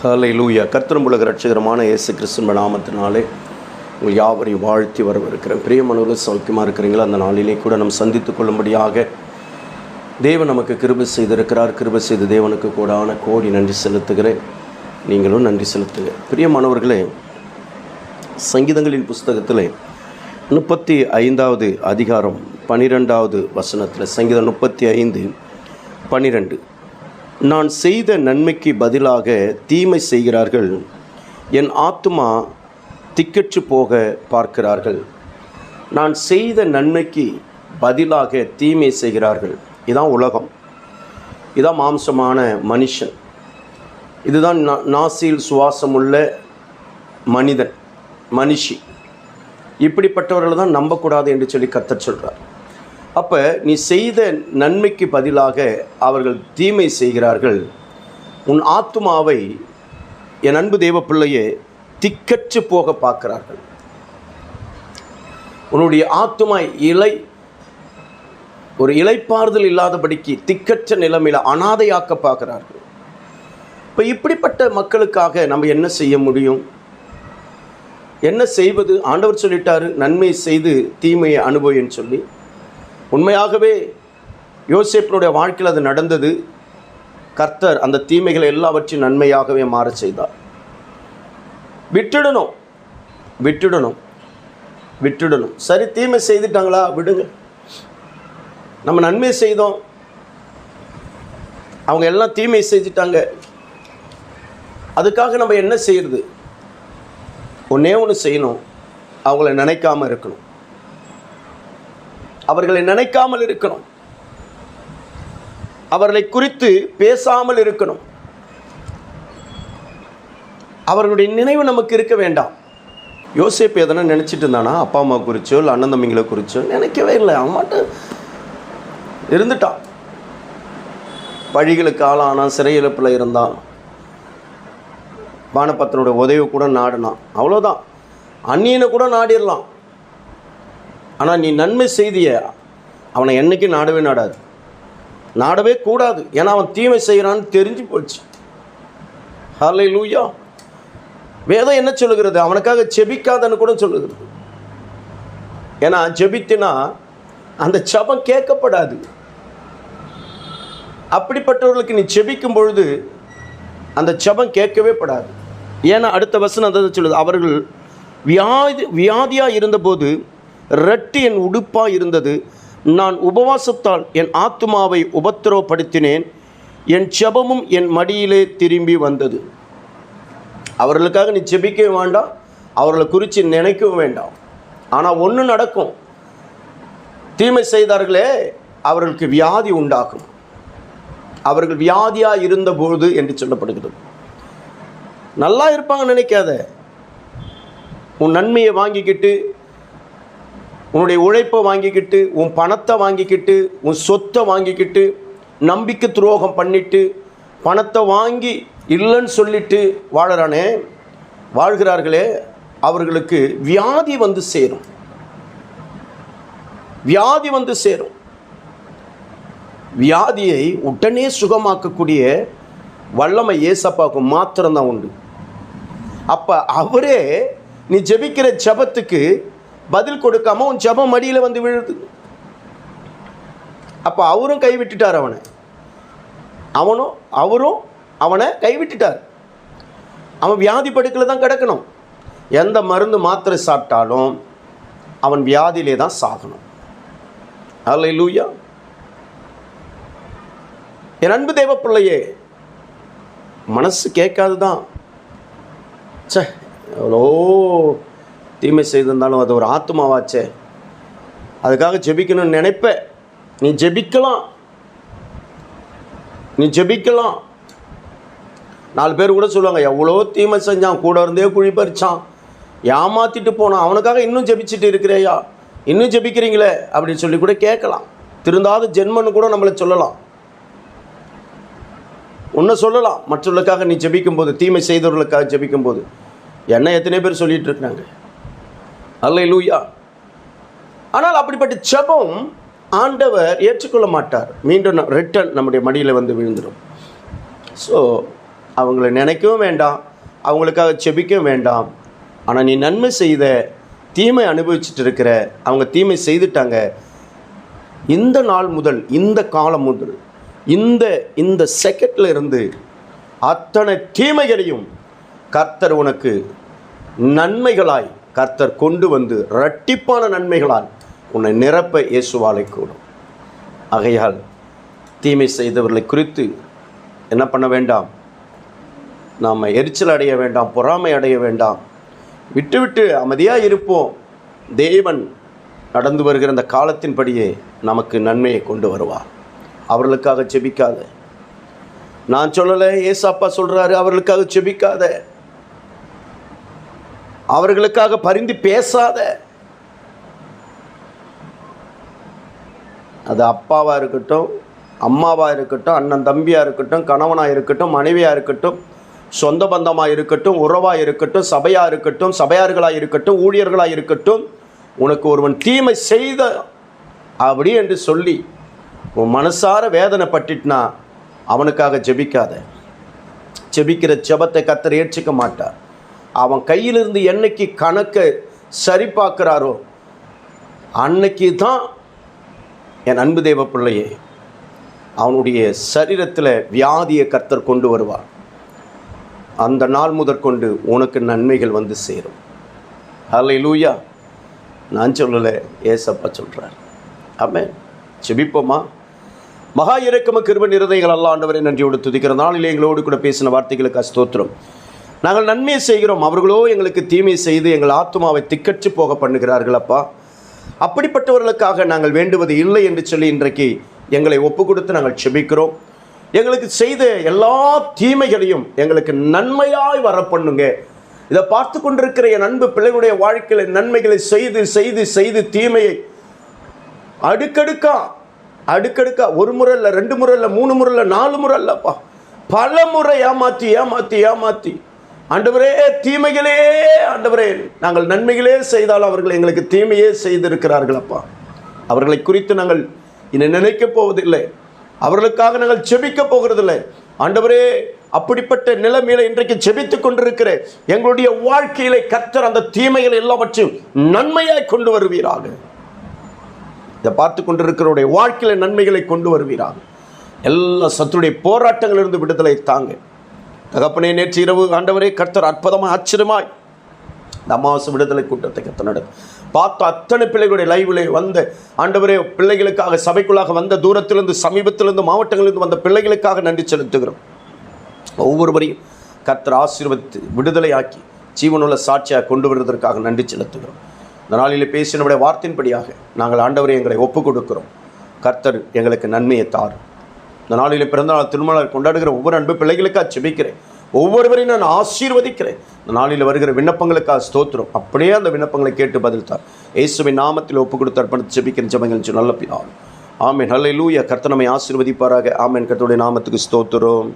ஹலை லூயா கர்த்தரம்புலக ரட்சகரமான இயேசு கிறிஸ்துவ நாமத்தினாலே உங்கள் யாவரையும் வாழ்த்தி வரவிருக்கிறேன் பிரியமனூரில் சௌக்கியமாக இருக்கிறீங்களா? அந்த நாளிலே கூட நம்ம சந்தித்து கொள்ளும்படியாக தேவன் நமக்கு கிருபை செய்திருக்கிறார். கிருபை செய்த தேவனுக்கு கூடான கோடி நன்றி செலுத்துகிறேன். நீங்களும் நன்றி செலுத்துங்க பிரியமானவர்களே சங்கீதங்களின் புஸ்தகத்தில் முப்பத்தி ஐந்தாவது அதிகாரம் பனிரெண்டாவது வசனத்தில் சங்கீதம் முப்பத்தி ஐந்து பனிரெண்டு. நான் செய்த நன்மைக்கு பதிலாக தீமை செய்கிறார்கள். என் ஆத்துமா திக்கற்று போக பார்க்கிறார்கள். நான் செய்த நன்மைக்கு பதிலாக தீமை செய்கிறார்கள். இதான் உலகம். இதான் மாம்சமான மனுஷன். இதுதான் நா நாசியில் சுவாசமுள்ள மனிதன் மனுஷி. இப்படிப்பட்டவர்களை தான் நம்பக்கூடாது என்று சொல்லி கத்தர் சொல்கிறார் அப்போ நீ செய்த நன்மைக்கு பதிலாக அவர்கள் தீமை செய்கிறார்கள். உன் ஆத்துமாவை என் அன்பு தெய்வ பிள்ளையே திக்கற்று போக பார்க்கிறார்கள். உன்னுடைய ஆத்துமா இலை ஒரு இலைப்பாறுதல் இல்லாதபடிக்கு திக்கற்ற நிலைமையில் அனாதையாக்க பார்க்கிறார்கள். இப்போ இப்படிப்பட்ட மக்களுக்காக நம்ம என்ன செய்ய முடியும்? என்ன செய்வது? ஆண்டவர் சொல்லிட்டாரு நன்மை செய்து தீமையை அனுபவின்னு சொல்லி. உண்மையாகவே யோசேப்பினுடைய வாழ்க்கையில் அது நடந்தது. கர்த்தர் அந்த தீமைகளை எல்லாவற்றையும் நன்மையாகவே மாற செய்தார். விட்டுடணும். விட்டுடணும். விட்டுடணும். சரி தீமை செய்துட்டாங்களா? விடுங்க. நம்ம நன்மை செய்தோம். அவங்க எல்லாம் தீமை செஞ்சிட்டாங்க. அதுக்காக நம்ம என்ன செய்யறது? ஒன்றே ஒன்று செய்யணும். அவங்கள நினைக்காம இருக்கணும். அவர்களை நினைக்காமல் இருக்கணும். அவர்களை குறித்து பேசாமல் இருக்கணும். அவர்களுடைய நினைவு நமக்கு இருக்க வேண்டாம். யோசிப்பு எதனா நினச்சிட்டு இருந்தானா? அப்பா அம்மா குறிச்சோ இல்லை அண்ணன் தம்பிங்களை குறிச்சோ? நினைக்கவே இல்லை. அவன் இருந்துட்டான். வழிகளுக்கு ஆளானான் சிறையிழப்பில் இருந்தான். வானப்பத்தனோட உதவி கூட நாடினான். அவ்வளோதான் அந்நியனை கூட நாடிடலாம். ஆனால் நீ நன்மை செய்திய அவனை என்னைக்கும் நாடவே நாடாது. நாடவே கூடாது. ஏன்னா அவன் தீமை செய்கிறான்னு தெரிஞ்சு போச்சு. ஹலை லூயா வேதம் என்ன சொல்லுகிறது? அவனுக்காக செபிக்காதன்னு கூட சொல்லுகிறது. ஏன்னா ஜெபித்தினா அந்த ஜபம் கேட்கப்படாது. அப்படிப்பட்டவர்களுக்கு நீ செபிக்கும் பொழுது அந்த ஜபம் கேட்கவே படாது. ஏன்னா அடுத்த வசனம் அதை சொல்லுது அவர்கள் வியாதி வியாதியாக இருந்தபோது ரெட்டு என் உடுப்பாக இருந்தது. நான் உபவாசத்தால் என் ஆத்துமாவை உபத்திரவப்படுத்தினேன். என் ஜெபமும் என் மடியிலே திரும்பி வந்தது. அவர்களுக்காக நீ ஜெபிக்கவே வேண்டாம். அவர்களை குறித்து நினைக்கவும் வேண்டாம். ஆனால் ஒன்று நடக்கும். தீமை செய்தார்களே அவர்களுக்கு வியாதி உண்டாகும். அவர்கள் வியாதியாக இருந்தபோது என்று சொல்லப்படுகிறது. நல்லா இருப்பாங்க நினைக்காத. உன் நன்மையை வாங்கிக்கிட்டு உன்னுடைய உழைப்பை வாங்கிக்கிட்டு உன் பணத்தை வாங்கிக்கிட்டு உன் சொத்தை வாங்கிக்கிட்டு நம்பிக்கை துரோகம் பண்ணிட்டு பணத்தை வாங்கி இல்லைன்னு சொல்லிட்டு வாழறானே வாழ்கிறார்களே அவர்களுக்கு வியாதி வந்து சேரும். வியாதி வந்து சேரும். வியாதியை உடனே சுகமாக்கக்கூடிய வல்லமை ஏசப்பாவுக்கு மாத்திரம்தான் உண்டு. அப்போ அவரே நீ ஜெபிக்கிற ஜபத்துக்கு பதில் கொடுக்காம உன் ஜபம் மடியில் வந்து விழுது. அப்போ அவரும் கைவிட்டுட்டார் அவனை. அவனும் அவரும் அவனை கைவிட்டுட்டார். அவன் வியாதி படுக்கில் தான் கிடக்கணும். எந்த மருந்து மாத்திரை சாப்பிட்டாலும் அவன் வியாதியிலே தான் சாகணும். அல்ல லூயா என் அன்பு தேவ பிள்ளையே மனசு கேட்காது தான் சே எவ்வளோ தீமை செய்திருந்தாலும் அது ஒரு ஆத்மாவாச்சே அதுக்காக ஜெபிக்கணும்னு நினைப்ப. நீ ஜெபிக்கலாம். நீ ஜெபிக்கலாம். நாலு பேர் கூட சொல்லுவாங்க எவ்வளோ தீமை செஞ்சான் கூட இருந்தே குழி பறிச்சான். ஏமாத்திட்டு போனான். அவனுக்காக இன்னும் ஜெபிச்சுட்டு இருக்கிறேயா? இன்னும் ஜெபிக்கிறீங்களே? அப்படின்னு சொல்லி கூட கேட்கலாம். திருந்தாத ஜென்மன்னு கூட நம்மளை சொல்லலாம். உன்னை சொல்லலாம். மற்றவர்களுக்காக நீ ஜெபிக்கும் போது தீமை செய்தவர்களுக்காக ஜெபிக்கும் போது என்ன எத்தனை பேர் சொல்லிகிட்டு இருக்கிறாங்க. அல்ல லூயா ஆனால் அப்படிப்பட்ட செபம் ஆண்டவர் ஏற்றுக்கொள்ள மாட்டார். மீண்டும் ரிட்டன் நம்முடைய மடியில் வந்து விழுந்துடும் ஸோ அவங்கள நினைக்கவும் வேண்டாம். அவங்களுக்காக செபிக்கவும் வேண்டாம். ஆனால் நீ நன்மை செய்த தீமை அனுபவிச்சுட்டு இருக்கிற அவங்க தீமை செய்துட்டாங்க. இந்த நாள் முதல் இந்த காலம் முதல் இந்த இந்த செகண்டில் இருந்து அத்தனை தீமைகளையும் கர்த்தர் உனக்கு நன்மைகளாய் கர்த்தர் கொண்டு வந்து இரட்டிப்பான நன்மைகளால் உன்னை நிரப்ப இயேசுவாலை கூடும். ஆகையால் தீமை செய்தவர்களை குறித்து என்ன பண்ண வேண்டாம்? நாம் எரிச்சல் அடைய வேண்டாம் பொறாமை அடைய வேண்டாம். விட்டு விட்டு அமைதியாக இருப்போம். தேவன் நடந்து வருகிற அந்த காலத்தின்படியே நமக்கு நன்மையை கொண்டு வருவார். அவர்களுக்காக செபிக்காத நான் சொல்லலை ஏசாப்பா சொல்கிறாரு அவர்களுக்காக செபிக்காத அவர்களுக்காக பரிந்து பேசாத. அது அப்பாவாக இருக்கட்டும் அம்மாவாக இருக்கட்டும் அண்ணன் தம்பியாக இருக்கட்டும் கணவனாக இருக்கட்டும் மனைவியாக இருக்கட்டும் சொந்த பந்தமாக இருக்கட்டும் உறவாக இருக்கட்டும் சபையாக இருக்கட்டும் சபையார்களாக இருக்கட்டும் ஊழியர்களாக இருக்கட்டும் உனக்கு ஒருவன் தீமை செய்த அப்படி என்று சொல்லி உன் மனசார வேதனை பட்டுட்டுனா அவனுக்காக ஜெபிக்காத. ஜெபிக்கிற ஜெபத்தை கத்தர் ஏற்றுக்க மாட்டார். அவன் கையிலிருந்து என்னைக்கு கணக்கை சரி பார்க்குறாரோ அன்னைக்கு தான் என் அன்பு தேவ பிள்ளையே அவனுடைய சரீரத்தில் வியாதியை கர்த்தர் கொண்டு வருவார். அந்த நாள் முதற்கொண்டு உனக்கு நன்மைகள் வந்து சேரும். ஹலை லூயா நான் சொல்லலை ஏசப்பா சொல்கிறார் ஆமே செபிப்போமா மகா இறக்கம கிருப நிறதைகள் அல்லாண்டவரை நன்றியோடு துதிக்கிற நாளில் எங்களோடு கூட பேசின வார்த்தைகளுக்கு ஸ்தோத்திரம் நாங்கள் நன்மையை செய்கிறோம். அவர்களோ எங்களுக்கு தீமை செய்து எங்கள் ஆத்மாவை திக்கச்சு போக பண்ணுகிறார்கள் அப்பா. அப்படிப்பட்டவர்களுக்காக நாங்கள் வேண்டுவது இல்லை என்று சொல்லி இன்றைக்கு எங்களை ஒப்பு கொடுத்து நாங்கள் செபிக்கிறோம். எங்களுக்கு செய்த எல்லா தீமைகளையும் எங்களுக்கு நன்மையாய் வர பண்ணுங்க இதை பார்த்து கொண்டிருக்கிற என் அன்பு பிள்ளைகளுடைய வாழ்க்கையில் நன்மைகளை செய்து செய்து செய்து தீமையை அடுக்கடுக்கா அடுக்கடுக்கா ஒரு முறை இல்லை ரெண்டு முறை இல்லை மூணு முறை இல்லை நாலு முறை இல்லைப்பா பல முறை ஏமாத்தி ஏமாத்தி ஏமாத்தி. ஆண்டவரே தீமைகளே ஆண்டவரே நாங்கள் நன்மைகளே செய்தால் அவர்கள் எங்களுக்கு தீமையே செய்திருக்கிறார்கள் அப்பா அவர்களை குறித்து நாங்கள் இனி நினைக்கப் போவதில்லை. அவர்களுக்காக நாங்கள் செபிக்க போகிறதில்லை. ஆண்டவரே அப்படிப்பட்ட நிலைமையில இன்றைக்கு செபித்துக் கொண்டிருக்கிற எங்களுடைய வாழ்க்கையில கத்தர் அந்த தீமைகள் எல்லாவற்றையும் நன்மையாய் கொண்டு வருவீராக. இதை பார்த்து கொண்டிருக்கிறவருடைய வாழ்க்கையில நன்மைகளை கொண்டு வருவீராக. எல்லா சத்துடைய போராட்டங்களிலிருந்து விடுதலை தாங்க. தகப்பனே நேற்று இரவு ஆண்டவரே கர்த்தர் அற்புதமாக ஆச்சரியமாய் இந்த அமாவாசை விடுதலை கூட்டத்தை கத்தனோட பார்த்த அத்தனை பிள்ளைகளுடைய லைவில் வந்த ஆண்டவரே பிள்ளைகளுக்காக சபைக்குள்ளாக வந்த தூரத்திலிருந்து சமீபத்திலிருந்து மாவட்டங்களிலிருந்து வந்த பிள்ளைகளுக்காக நன்றி செலுத்துகிறோம். ஒவ்வொருவரையும் கர்த்தர் ஆசீர்வதித்து விடுதலையாக்கி ஜீவனுள்ள சாட்சியாக கொண்டு வருவதற்காக நன்றி செலுத்துகிறோம். இந்த நாளில் பேசினவுடைய வார்த்தையின்படியாக நாங்கள் ஆண்டவரை எங்களை ஒப்புக் கொடுக்கிறோம் கர்த்தர் எங்களுக்கு நன்மையை தாரும். இந்த நாளில் பிறந்தநாள் திருமணம் கொண்டாடுகிற ஒவ்வொரு அன்பு பிள்ளைகளுக்காக செபிக்கிறேன் ஒவ்வொருவரையும் நான் ஆசீர்வதிக்கிறேன். இந்த நாளில் வருகிற விண்ணப்பங்களுக்காக ஸ்தோத்திரம். அப்படியே அந்த விண்ணப்பங்களை கேட்டு பதில் தார். இயேசுவின் நாமத்தில் ஒப்பு கொடுத்து அர்ப்பணித்து செபிக்கிறேன் ஜெபங்கள் நல்ல பிதாவும் ஆமென். நல்ல லூயா கர்த்தனமை ஆசீர்வதிப்பாராக. ஆமேன். கர்த்தருடைய நாமத்துக்கு ஸ்தோத்திரம்.